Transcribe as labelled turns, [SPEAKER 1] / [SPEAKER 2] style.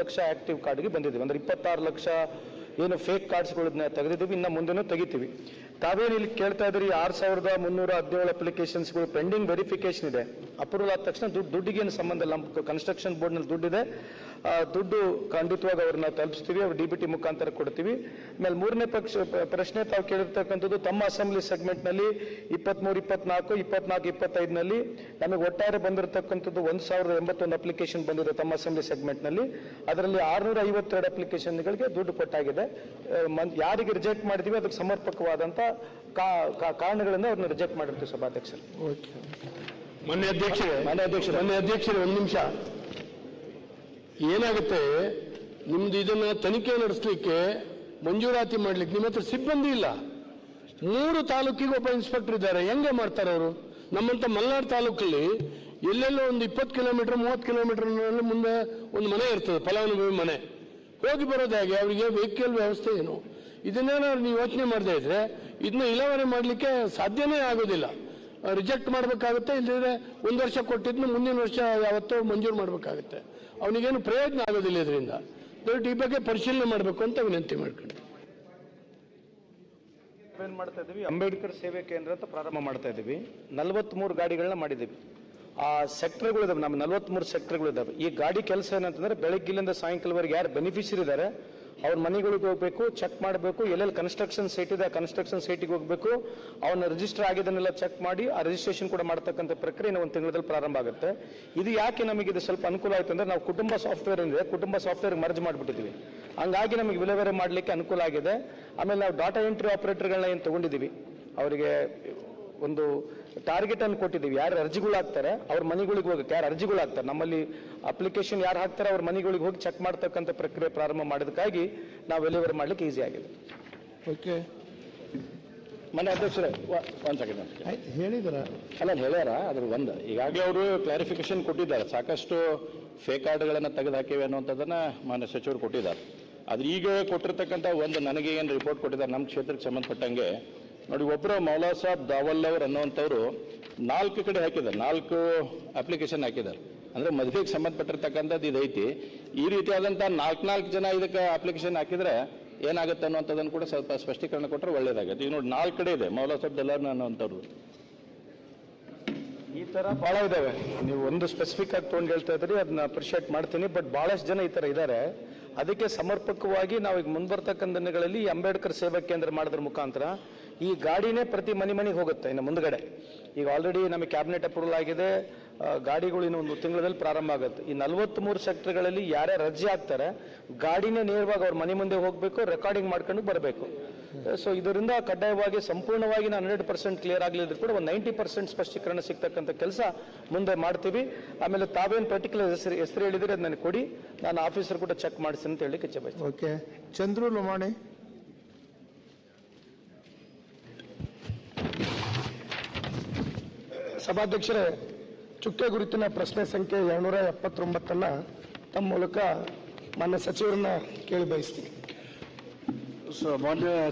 [SPEAKER 1] Lakh active ಕಾರ್ಡ್ಗೆ ಬಂದಿದ್ದೀವಿ. ಅಂದ್ರೆ ಇಪ್ಪತ್ತಾರು ಲಕ್ಷ ಏನು ಫೇಕ್ ಕಾರ್ಡ್ಸ್ಗಳನ್ನ ತೆಗೆದಿದ್ದೀವಿ. ಇನ್ನು ಮುಂದೆನೂ ತೆಗಿತೀವಿ. ತಾವೇನು ಇಲ್ಲಿ ಕೇಳ್ತಾ ಇದ್ರಿ ಆರು ಸಾವಿರದ ಮುನ್ನೂರ ಹದಿನೇಳು ಅಪ್ಲಿಕೇಶನ್ಸ್ಗಳು ಪೆಂಡಿಂಗ್ ವೆರಿಫಿಕೇಶನ್ ಇದೆ. ಅಪ್ರೂವಲ್ ಆದ ತಕ್ಷಣ ದುಡ್ಡು ದುಡ್ಡಿಗೇನು ಸಂಬಂಧ ಇಲ್ಲ. ನಮ್ಮ ಕನ್ಸ್ಟ್ರಕ್ಷನ್ ಬೋರ್ಡ್ನಲ್ಲಿ ದುಡ್ಡಿದೆ. ದುಡ್ಡು ಖಂಡಿತವಾಗಿ ಅವ್ರನ್ನ ತಲುಪಿಸ್ತೀವಿ. ಅವ್ರು ಡಿ ಬಿ ಟಿ ಮುಖಾಂತರ ಕೊಡ್ತೀವಿ. ಆಮೇಲೆ ಮೂರನೇ ಪಕ್ಷ ಪ್ರಶ್ನೆ ತಾವು ಕೇಳಿರ್ತಕ್ಕಂಥದ್ದು ತಮ್ಮ ಅಸೆಂಬ್ಲಿ ಸೆಗ್ಮೆಂಟ್ನಲ್ಲಿ ಇಪ್ಪತ್ಮೂರು, ಇಪ್ಪತ್ನಾಲ್ಕು ಇಪ್ಪತ್ನಾಲ್ಕು, ಇಪ್ಪತ್ತೈದನಲ್ಲಿ ನಮಗೆ ಒಟ್ಟಾರೆ ಬಂದಿರತಕ್ಕಂಥದ್ದು ಒಂದು ಸಾವಿರದ ಎಂಬತ್ತೊಂದು ಅಪ್ಲಿಕೇಶನ್ ಬಂದಿದೆ ತಮ್ಮ ಅಸೆಂಬ್ಲಿ ಸೆಗ್ಮೆಂಟ್ನಲ್ಲಿ ಅದರಲ್ಲಿ ಆರುನೂರ ಐವತ್ತೆರಡು ಅಪ್ಲಿಕೇಶನ್ಗಳಿಗೆ ದುಡ್ಡು ಕೊಟ್ಟಾಗಿದೆ. ಯಾರಿಗೆ ರಿಜೆಕ್ಟ್ ಮಾಡಿದೀವಿ, ಅದಕ್ಕೆ ಸಮರ್ಪಕವಾದಂಥ ಕಾರಣಗಳಿಂದ ಅವ್ರನ್ನ ರಿಜೆಕ್ಟ್ ಮಾಡಿರ್ತೀವಿ ಸಭಾಧ್ಯಕ್ಷರು.
[SPEAKER 2] ಮೊನ್ನೆ ಅಧ್ಯಕ್ಷರೇ
[SPEAKER 1] ಮಾನ್ಯ ಅಧ್ಯಕ್ಷ
[SPEAKER 2] ಮೊನ್ನೆ ಅಧ್ಯಕ್ಷರೇ ಒಂದು ನಿಮಿಷ. ಏನಾಗುತ್ತೆ ನಿಮ್ದು ಇದನ್ನ ತನಿಖೆ ನಡೆಸಲಿಕ್ಕೆ ಮಂಜೂರಾತಿ ಮಾಡ್ಲಿಕ್ಕೆ ನಿಮ್ಮ ಹತ್ರ ಸಿಬ್ಬಂದಿ ಇಲ್ಲ. ಮೂರು ತಾಲೂಕಿಗೆ ಒಬ್ಬ ಇನ್ಸ್ಪೆಕ್ಟರ್ ಇದ್ದಾರೆ. ಹೆಂಗೆ ಮಾಡ್ತಾರೆ ಅವರು? ನಮ್ಮಂತ ಮಲ್ನಾಡ್ ತಾಲೂಕಲ್ಲಿ ಎಲ್ಲೆಲ್ಲೋ ಒಂದು ಇಪ್ಪತ್ತು ಕಿಲೋಮೀಟರ್ ಮೂವತ್ತು ಕಿಲೋಮೀಟರ್ ಮುಂದೆ ಒಂದು ಮನೆ ಇರ್ತದೆ ಫಲಾನುಭವಿ ಮನೆ. ಹೋಗಿ ಬರೋದಾಗೆ ಅವರಿಗೆ ವೆಹಿಕಲ್ ವ್ಯವಸ್ಥೆ ಏನು? ಇದನ್ನೇನಾದ್ರು ನೀವು ಯೋಚನೆ ಮಾಡದೇ ಇದ್ರೆ ಇದನ್ನ ಇಲಾವರಿ ಮಾಡಲಿಕ್ಕೆ ಸಾಧ್ಯನೇ ಆಗೋದಿಲ್ಲ. ರಿಜೆಕ್ಟ್ ಮಾಡಬೇಕಾಗುತ್ತೆ ಇಲ್ಲದಿದ್ರೆ ಒಂದು ವರ್ಷ ಕೊಟ್ಟಿದ್ನ, ಮುಂದಿನ ವರ್ಷ ಯಾವತ್ತೋ ಮಂಜೂರು ಮಾಡಬೇಕಾಗುತ್ತೆ. ಅವನಿಗೇನು ಪ್ರಯೋಜನ ಆಗೋದಿಲ್ಲ ಇದರಿಂದ. ದಯವಿಟ್ಟು ಈ ಬಗ್ಗೆ ಪರಿಶೀಲನೆ ಮಾಡಬೇಕು ಅಂತ ವಿನಂತಿ ಮಾಡ್ಕೊಂಡು.
[SPEAKER 1] ಏನ್ ಮಾಡ್ತಾ ಇದ್ದೀವಿ? ಅಂಬೇಡ್ಕರ್ ಸೇವೆ ಕೇಂದ್ರ ಅಂತ ಪ್ರಾರಂಭ ಮಾಡ್ತಾ ಇದ್ದೀವಿ. ನಲವತ್ಮೂರು ಗಾಡಿಗಳನ್ನ ಮಾಡಿದ್ದೀವಿ. ಆ ಸೆಕ್ಟರ್ಗಳು ಇದಾವೆ, ನಮ್ಮ ನಲವತ್ಮೂರು ಸೆಕ್ಟರ್ಗಳು ಇದಾವೆ. ಈ ಗಾಡಿ ಕೆಲಸ ಏನಂತಂದ್ರೆ ಬೆಳಗ್ಗಿಲಿಂದ ಸಾಯಂಕಾಲವರೆಗೆ ಯಾರು ಬೆನಿಫಿಷರಿ ಇದ್ದಾರೆ ಅವ್ರ ಮನೆಗಳಿಗೆ ಹೋಗ್ಬೇಕು ಚೆಕ್ ಮಾಡಬೇಕು, ಎಲ್ಲೆಲ್ಲಿ ಕನ್ಸ್ಟ್ರಕ್ಷನ್ ಸೈಟ್ ಇದೆ ಆ ಕನ್ಸ್ಟ್ರಕ್ಷನ್ ಸೈಟಿಗೆ ಹೋಗ್ಬೇಕು. ಅವನ ರಿಜಿಸ್ಟರ್ ಆಗಿದ್ದನ್ನೆಲ್ಲ ಚೆಕ್ ಮಾಡಿ, ಆ ರಿಜಿಸ್ಟ್ರೇಷನ್ ಕೂಡ ಮಾಡ್ತಕ್ಕಂಥ ಪ್ರಕ್ರಿಯೆ ಒಂದು ತಿಂಗಳಲ್ಲಿ ಪ್ರಾರಂಭ ಆಗುತ್ತೆ. ಇದು ಯಾಕೆ ನಮಗೆ ಇದು ಸ್ವಲ್ಪ ಅನುಕೂಲ ಆಯ್ತು ಅಂದ್ರೆ ನಾವು ಕುಟುಂಬ ಸಾಫ್ಟ್ವೇರ್ ಏನಿದೆ, ಕುಟುಂಬ ಸಾಫ್ಟ್ವೇರ್ ಮರ್ಜ್ ಮಾಡಿಬಿಟ್ಟಿದ್ವಿ. ಹಂಗಾಗಿ ನಮಗೆ ವಿಲೇವಾರಿ ಮಾಡಲಿಕ್ಕೆ ಅನುಕೂಲ ಆಗಿದೆ. ಆಮೇಲೆ ನಾವು ಡಾಟಾ ಎಂಟ್ರಿ ಆಪರೇಟರ್ಗಳನ್ನ ಏನು ತಗೊಂಡಿದ್ದೀವಿ ಅವರಿಗೆ ಒಂದು ಟಾರ್ಗೆಟ್ ಅನ್ನು ಕೊಟ್ಟಿದ್ದೀವಿ. ಯಾರು ಅರ್ಜಿಗಳು ಹಾಕ್ತಾರೆ ಅವ್ರ ಮನೆಗಳಿಗೆ ಹೋಗಕ್ಕೆ. ಯಾರು ಅರ್ಜಿಗಳು ಹಾಕ್ತಾರೆ ನಮ್ಮಲ್ಲಿ ಅಪ್ಲಿಕೇಶನ್ ಯಾರು ಹಾಕ್ತಾರೆ ಅವ್ರ ಮನೆಗಳಿಗೆ ಹೋಗಿ ಚೆಕ್ ಮಾಡ್ತಕ್ಕಂಥ ಪ್ರಕ್ರಿಯೆ ಪ್ರಾರಂಭ ಮಾಡೋದಕ್ಕಾಗಿ ನಾವು ಡೆಲಿವರಿ ಮಾಡ್ಲಿಕ್ಕೆ ಈಸಿ ಆಗಿದೆ.
[SPEAKER 2] ಓಕೆ
[SPEAKER 3] ಮನೆ ಅಧ್ಯಕ್ಷರೇ ಒಂದು ಸೆಕೆಂಡ್
[SPEAKER 2] ಹೇಳಿದ್ರ?
[SPEAKER 3] ಅಲ್ಲ ಹೇಳ್ಯಾರ? ಅದ್ರ ಒಂದು. ಈಗಾಗಲೇ ಅವರು ಕ್ಲಾರಿಫಿಕೇಶನ್ ಕೊಟ್ಟಿದ್ದಾರೆ. ಸಾಕಷ್ಟು ಫೇಕ್ ಕಾರ್ಡ್ಗಳನ್ನು ತೆಗೆದು ಹಾಕಿವೆ ಅನ್ನುವಂಥದ್ದನ್ನ ಮಾನ್ಯ ಸಚಿವರು ಕೊಟ್ಟಿದ್ದಾರೆ. ಆದ್ರೆ ಈಗ ಕೊಟ್ಟಿರ್ತಕ್ಕಂಥ ಒಂದು ನನಗೆ ಏನು ರಿಪೋರ್ಟ್ ಕೊಟ್ಟಿದ್ದಾರೆ ನಮ್ಮ ಕ್ಷೇತ್ರಕ್ಕೆ ಸಂಬಂಧಪಟ್ಟಂಗೆ ನೋಡಿ ಒಬ್ಬರು ಮೌಲಾ ಸಾಬ್ ದಾವಲ್ ಅವರು ಅನ್ನುವಂಥವ್ರು ನಾಲ್ಕು ಕಡೆ ಹಾಕಿದ್ದಾರೆ. ನಾಲ್ಕು ಅಪ್ಲಿಕೇಶನ್ ಹಾಕಿದ್ದಾರೆ. ಅಂದ್ರೆ ಮದುವೆಗೆ ಸಂಬಂಧಪಟ್ಟಿರ್ತಕ್ಕಂಥದ್ದು ಇದೈತಿ. ಈ ರೀತಿಯಾದಂಥ ನಾಲ್ಕು ನಾಲ್ಕು ಜನ ಇದಕ್ಕೆ ಅಪ್ಲಿಕೇಶನ್ ಹಾಕಿದ್ರೆ ಏನಾಗುತ್ತೆ ಅನ್ನುವಂಥದ್ದನ್ನು ಕೂಡ ಸ್ವಲ್ಪ ಸ್ಪಷ್ಟೀಕರಣ ಕೊಟ್ಟರೆ ಒಳ್ಳೇದಾಗುತ್ತೆ. ಈಗ ನೋಡಿ, ನಾಲ್ಕು ಕಡೆ ಇದೆ ಮೌಲಾ ಸಾಬ್ ದಲ್ಲಾರ್ನ ಅನ್ನುವಂಥವ್ರು.
[SPEAKER 1] ಈ ತರ ಬಹಳ ಇದಾವೆ. ನೀವು ಒಂದು ಸ್ಪೆಸಿಫಿಕ್ ಆಗಿ ತೊಗೊಂಡು ಹೇಳ್ತಾ ಇದ್ರಿ, ಅದನ್ನ ಅಪ್ರಿಷಿಯೇಟ್ ಮಾಡ್ತೀನಿ. ಬಟ್ ಬಹಳಷ್ಟು ಜನ ಈ ತರ ಇದ್ದಾರೆ ಅದಕ್ಕೆ ಸಮರ್ಪಕವಾಗಿ ನಾವು ಈಗ ಮುಂಬರ್ತಕ್ಕಂಥ ದಿನಗಳಲ್ಲಿ ಅಂಬೇಡ್ಕರ್ ಸೇವಾ ಕೇಂದ್ರ ಮಾಡೋದ್ರ ಮುಖಾಂತರ ಈ ಗಾಡಿನೇ ಪ್ರತಿ ಮನೆ ಮನೆಗೆ ಹೋಗುತ್ತೆ ಇನ್ನು ಮುಂದ್ಗಡೆ. ಈಗ ಆಲ್ರೆಡಿ ನಮಗೆ ಕ್ಯಾಬಿನೆಟ್ ಅಪ್ರೂವಲ್ ಆಗಿದೆ. ಗಾಡಿಗಳು ಇನ್ನು ಒಂದು ತಿಂಗಳಲ್ಲಿ ಪ್ರಾರಂಭ ಆಗುತ್ತೆ. ಈ ನಲವತ್ಮೂರು ಸೆಕ್ಟರ್ಗಳಲ್ಲಿ ಯಾರೇ ರಜೆ ಆಗ್ತಾರೆ ಗಾಡಿನೇ ನೇರವಾಗಿ ಅವ್ರ ಮನೆ ಮುಂದೆ ಹೋಗಬೇಕು ರೆಕಾರ್ಡಿಂಗ್ ಮಾಡ್ಕೊಂಡು ಬರಬೇಕು. ಸೊ ಇದರಿಂದ ಕಡ್ಡಾಯವಾಗಿ ಸಂಪೂರ್ಣವಾಗಿ ನಾನು ಹಂಡ್ರೆಡ್ ಪರ್ಸೆಂಟ್ ಕ್ಲಿಯರ್ ಆಗಲಿದ್ರು ಕೂಡ ಒಂದು ನೈಂಟಿ ಪರ್ಸೆಂಟ್ ಸ್ಪಷ್ಟೀಕರಣ ಸಿಗ್ತಕ್ಕಂಥ ಕೆಲಸ ಮುಂದೆ ಮಾಡ್ತೀವಿ. ಆಮೇಲೆ ತಾವೇನು ಪರ್ಟಿಕ್ಯುಲರ್ ಹೆಸರು ಹೆಸರು ಹೇಳಿದ್ರೆ ಅದು ನನಗೆ ಕೊಡಿ. ನಾನು ಆಫೀಸರ್ ಕೂಡ ಚೆಕ್ ಮಾಡಿಸ್ತೀನಿ ಅಂತ ಹೇಳಿ ಇಚ್ಛೆ ಬಯಸ್ತೀನಿ
[SPEAKER 4] ಓಕೆ ಚಂದ್ರು ಲಮಾಣಿ.
[SPEAKER 5] ಸಭಾಧ್ಯಕ್ಷರೇ, ಚುಕ್ಕೆ ಗುರುತಿನ ಪ್ರಶ್ನೆ ಸಂಖ್ಯೆ ಎರಡ್ನೂರ ಎಪ್ಪತ್ತೊಂಬತ್ತನ್ನು ತಮ್ಮ ಮೂಲಕ ಮಾನ್ಯ ಸಚಿವರನ್ನ ಕೇಳಿ ಬಯಸ್ತೀನಿ.
[SPEAKER 3] ಸೊ ಮಾನ್ಯ